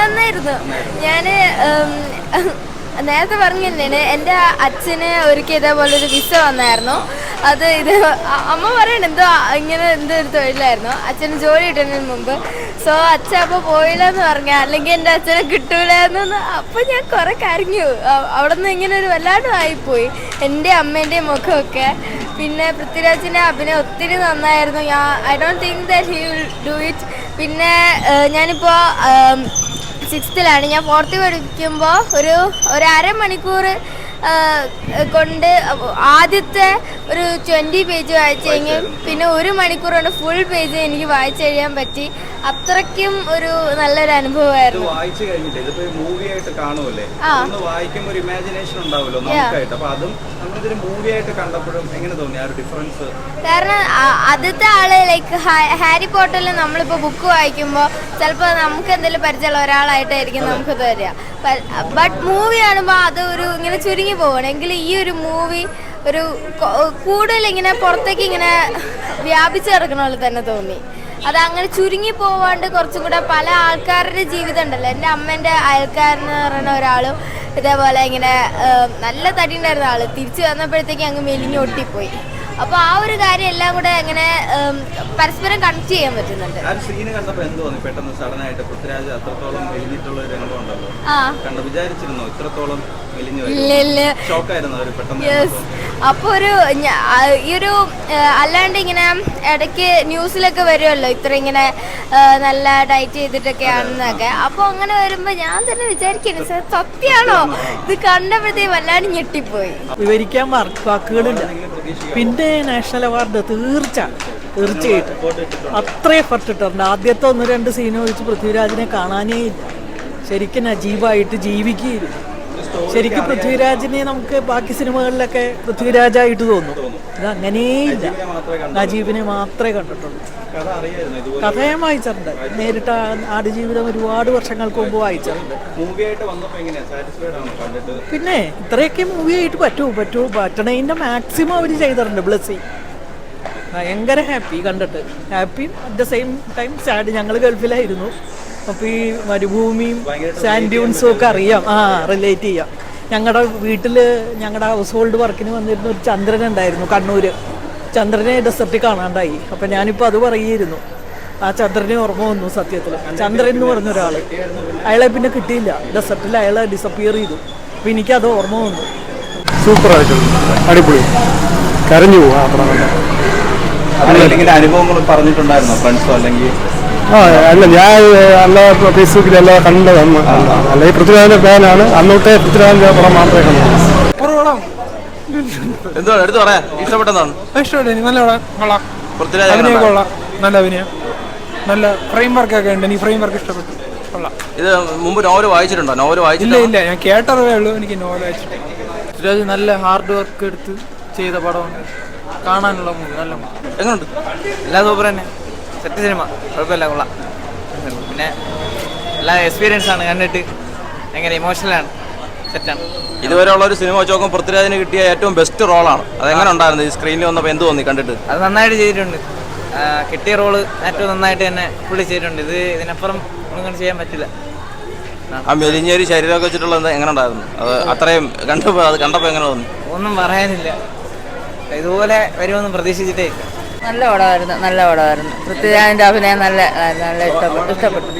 നന്നായിരുന്നു. ഞാൻ നേരത്തെ പറഞ്ഞില്ലേ എന്റെ അച്ഛന് ഒരിക്കൽ ഇതേപോലെ ഒരു വിസ വന്നായിരുന്നു. അത് ഇത് അമ്മ പറയണ്ട എന്തോ ഇങ്ങനെ എന്തോ ഒരു തൊഴിലായിരുന്നു. അച്ഛന് ജോലി കിട്ടുന്നതിന് മുമ്പ്. സോ അച്ഛൻ അപ്പോൾ പോയില്ലെന്ന് പറഞ്ഞ അല്ലെങ്കിൽ എന്റെ അച്ഛനെ കിട്ടൂലെന്ന് അപ്പോൾ ഞാൻ കുറെ കരഞ്ഞു. അവിടെ നിന്ന് ഇങ്ങനെ ഒരു വല്ലാണ്ട് ആയിപ്പോയി. എന്റെ അമ്മേന്റെയും മുഖമൊക്കെ. പിന്നെ പൃഥ്വിരാജിന്റെ അഭിനയം ഒത്തിരി നന്നായിരുന്നു. ഞാൻ I don't think that he will do it പിന്നെ ഞാനിപ്പോൾ സിക്സ്ത്തിലാണ് ഞാൻ ഫോർത്ത് പഠിക്കുമ്പോൾ ഒരു ഒരു അരമണിക്കൂർ കൊണ്ട് ആദ്യത്തെ ഒരു ട്വന്റി പേജ് വായിച്ചു കഴിഞ്ഞു പിന്നെ ഒരു മണിക്കൂർ കൊണ്ട് ഫുൾ പേജ് എനിക്ക് വായിച്ചു കഴിയാൻ പറ്റി. അത്രയ്ക്കും ഒരു നല്ലൊരു അനുഭവമായിരുന്നു. വായിച്ചു കഴിഞ്ഞിട്ട് ഇതിപ്പോ മൂവി ആയിട്ട് കാണുമല്ലേ ആ. ഒന്ന് വായിക്കുമ്പോൾ ഒരു ഇമാജിനേഷൻ ഉണ്ടാവുമല്ലോ നമുക്കായിട്ട്. അപ്പൊ അതും നമ്മളിതൊരു മൂവി ആയിട്ട് കണ്ടപ്പോഴും എങ്ങനെ തോന്നി ആ ഒരു ഡിഫറൻസ് കാരണം ആദ്യത്തെ ആൾ ലൈക്ക് ഹാരി പോട്ടറിൽ നമ്മളിപ്പോൾ ബുക്ക് വായിക്കുമ്പോൾ ചിലപ്പോൾ നമുക്ക് എന്തെങ്കിലും പരിചയമുള്ള ഒരാളായിട്ടായിരിക്കും നമുക്ക് തരിക ബട്ട് മൂവി കാണുമ്പോൾ അത് ഒരു ഇങ്ങനെ ചുരുങ്ങി പോകണം എങ്കിൽ ഈ ഒരു മൂവി ഒരു കൂടുതൽ ഇങ്ങനെ പുറത്തേക്ക് ഇങ്ങനെ വ്യാപിച്ചു കിടക്കണ പോലെ തന്നെ തോന്നി. അത് അങ്ങനെ ചുരുങ്ങി പോവാണ്ട് കുറച്ചും കൂടെ പല ആൾക്കാരുടെ ജീവിതം ഉണ്ടല്ലോ. എന്റെ അമ്മേന്റെ അയൽക്കാരെന്ന് പറയുന്ന ഒരാളും ഇതേപോലെ ഇങ്ങനെ നല്ല തടി ഉണ്ടായിരുന്ന ആൾ തിരിച്ചു വന്നപ്പോഴത്തേക്ക് അങ്ങ് മെലിഞ്ഞ് ഒട്ടിപ്പോയി. അപ്പോൾ ആ ഒരു കാര്യം എല്ലാം കൂടെ അങ്ങനെ പരസ്പരം കണക്ട് ചെയ്യാൻ പറ്റുന്നുണ്ട്? ആ ഒരു സീന് കണ്ടപ്പോ എന്ത് തോന്നി? പെട്ടെന്ന് സഡൻ ആയിട്ട് പൃഥ്വിരാജ് അത്രത്തോളം മെലിഞ്ഞിട്ടുള്ള ഒരു രംഗം ഉണ്ടല്ലോ. ആ. കണ്ട? വിചാരിച്ചിരുന്നോ ഇത്രത്തോളം മെലിഞ്ഞു ഇല്ല ഇല്ല. ഷോക്കായിരുന്നു അവർ പെട്ടെന്ന് യെസ് അപ്പോൾ ഒരു ഈ ഒരു അല്ലാണ്ട് ഇങ്ങനെ ഇടയ്ക്ക് ന്യൂസിലൊക്കെ വരുമല്ലോ ഇത്ര ഇങ്ങനെ നല്ല ഡയറ്റ് ചെയ്തിട്ടൊക്കെ ആണെന്നൊക്കെ അപ്പോൾ അങ്ങനെ വരുമ്പോൾ ഞാൻ തന്നെ വിചാരിക്കുന്നു സാർ സത്യമാണോ? ഇത് കണ്ടപ്പോഴത്തേക്കും വല്ലാണ്ട് ഞെട്ടിപ്പോയി. വിവരിക്കാൻ വാക്കുകളുണ്ട്. വാക്കുകളില്ല പിന്നെ നാഷണൽ അവാർഡ് തീർച്ച തീർച്ചയായിട്ടും. അത്ര എഫർട്ട് ഇട്ടിട്ടുണ്ട്. ആദ്യത്തെ ഒന്ന് രണ്ട് സീൻ ഒഴിച്ച് പൃഥ്വിരാജിനെ കാണാനേ ഇല്ല. ശരിക്കും അജീവായിട്ട് ജീവിക്കുകയില്ല ശരിക്കും പൃഥ്വിരാജിനെ നമുക്ക് ബാക്കി സിനിമകളിലൊക്കെ പൃഥ്വിരാജായിട്ട് തോന്നും. ഇത് അങ്ങനെയില്ല. നജീബിനെ മാത്രമേ കണ്ടിട്ടുള്ളൂ. കഥ വായിച്ചിട്ടുണ്ട്. നേരിട്ട് ആടുജീവിതം ഒരുപാട് വർഷങ്ങൾക്ക് മുമ്പ് വായിച്ചിട്ടുണ്ട്. പിന്നെ ഇത്രയൊക്കെ മൂവി ആയിട്ട് പറ്റൂ പറ്റൂ. പറ്റണതിന്റെ മാക്സിമം അവർ ചെയ്തിട്ടുണ്ട് ബ്ലസ്സി. ഭയങ്കര ഹാപ്പി കണ്ടിട്ട്. Happy at the same time sad ഞങ്ങൾ ഗൾഫിലായിരുന്നു. അപ്പോൾ ഈ മരുഭൂമിയും സാൻഡ് ഡ്യൂൺസും ഒക്കെ അറിയാം. ആ റിലേറ്റ് ചെയ്യാം. ഞങ്ങളുടെ വീട്ടിൽ ഞങ്ങളുടെ ഹൗസ് ഹോൾഡ് വർക്കിന് വന്നിരുന്ന ഒരു ചന്ദ്രൻ ഉണ്ടായിരുന്നു കണ്ണൂർ ചന്ദ്രനെ ഡെസർട്ടിൽ കാണാണ്ടായി. അപ്പം ഞാനിപ്പോൾ അത് പറയുമായിരുന്നു ആ ചന്ദ്രനെ ഓർമ്മ വന്നു സത്യത്തിൽ ചന്ദ്രൻ എന്ന് പറഞ്ഞ ഒരാൾ അയാളെ പിന്നെ കിട്ടിയില്ല. ഡെസർട്ടിൽ അയാളെ ഡിസപ്പിയർ ചെയ്തു. അപ്പം എനിക്കത് ഓർമ്മ വന്നു. സൂപ്പർ അടിപൊളി. കരഞ്ഞു ഇങ്ങനെ അനുഭവങ്ങൾ പറഞ്ഞിട്ടുണ്ടായിരുന്നോ? ഫ്രണ്ട്സോ അല്ലെങ്കിൽ ആ അല്ല ഞാൻ അല്ല ഫേസ്ബുക്കിൽ കണ്ടത് കണ്ടതാണ്. അല്ല ഈ പൃഥ്വിരാജന്റെ ഫാനാണ്. അന്നോട്ടെ പൃഥ്വിരാജന്റെ പടം മാത്രമേ കണ്ടു. എന്തോ എടുത്തു പറയാ ഇഷ്ടപ്പെട്ടതാണ്. ഇഷ്ടപ്പെട്ടു. നല്ല കൊള്ളാം. അഭിനയം കൊള്ളാം. നല്ല അഭിനയം. നല്ല ഫ്രെയിം വർക്ക് ഒക്കെ ഉണ്ട്. എനിക്ക് ഫ്രെയിം വർക്ക് ഇഷ്ടപ്പെട്ടു. കൊള്ളാം. ഇത് മുമ്പ് നോവൽ വായിച്ചിട്ടുണ്ടോ? നോവൽ ഇല്ല വായിച്ചില്ല ഇല്ല. ഞാൻ കേട്ടറിവേ ഉള്ളൂ. എനിക്ക് നോവൽ നല്ല ഹാർഡ് വർക്ക് എടുത്ത് ചെയ്ത പടമാണ്. കാണാനുള്ള മൂവി. നല്ല എങ്ങനെയുണ്ട് എല്ലാ സൂപ്പർ തന്നെ. സെറ്റ് സിനിമ കുഴപ്പമില്ല കൊള്ളാം. പിന്നെ എല്ലാ എക്സ്പീരിയൻസ് ആണ് കണ്ടിട്ട് ഭയങ്കര ഇമോഷണലാണ് സെറ്റാണ് ഇതുവരെ ഉള്ള ഒരു സിനിമ വെച്ച് നോക്കുമ്പോൾ പൃഥ്വിരാജിന് കിട്ടിയ ഏറ്റവും ബെസ്റ്റ് റോളാണ് അതെങ്ങനെ ഉണ്ടായിരുന്നു? ഈ സ്ക്രീനിൽ വന്നപ്പോൾ എന്ത് തോന്നി കണ്ടിട്ട്? അത് നന്നായിട്ട് ചെയ്തിട്ടുണ്ട്. കിട്ടിയ റോൾ ഏറ്റവും നന്നായിട്ട് തന്നെ പുള്ളി ചെയ്തിട്ടുണ്ട്. ഇത് ഇതിനപ്പുറം ഒന്നും ചെയ്യാൻ പറ്റില്ല. ആ. മെലിഞ്ഞൊരു ശരീരമൊക്കെ വെച്ചിട്ടുള്ള എങ്ങനെ ഉണ്ടായിരുന്നു? അത് അത്രയും കണ്ടപ്പോൾ അത് കണ്ടപ്പോൾ എങ്ങനെ തോന്നി? ഒന്നും പറയാനില്ല. ഇതുപോലെ വരുമെന്ന് പ്രതീക്ഷിച്ചിട്ടേ. നല്ല പടമായിരുന്നു നല്ല പടമായിരുന്നു. പൃഥ്വിരാജിന്റെ അഭിനയം നല്ല നല്ല ഇഷ്ടപ്പെട്ടു ഇഷ്ടപ്പെട്ടു.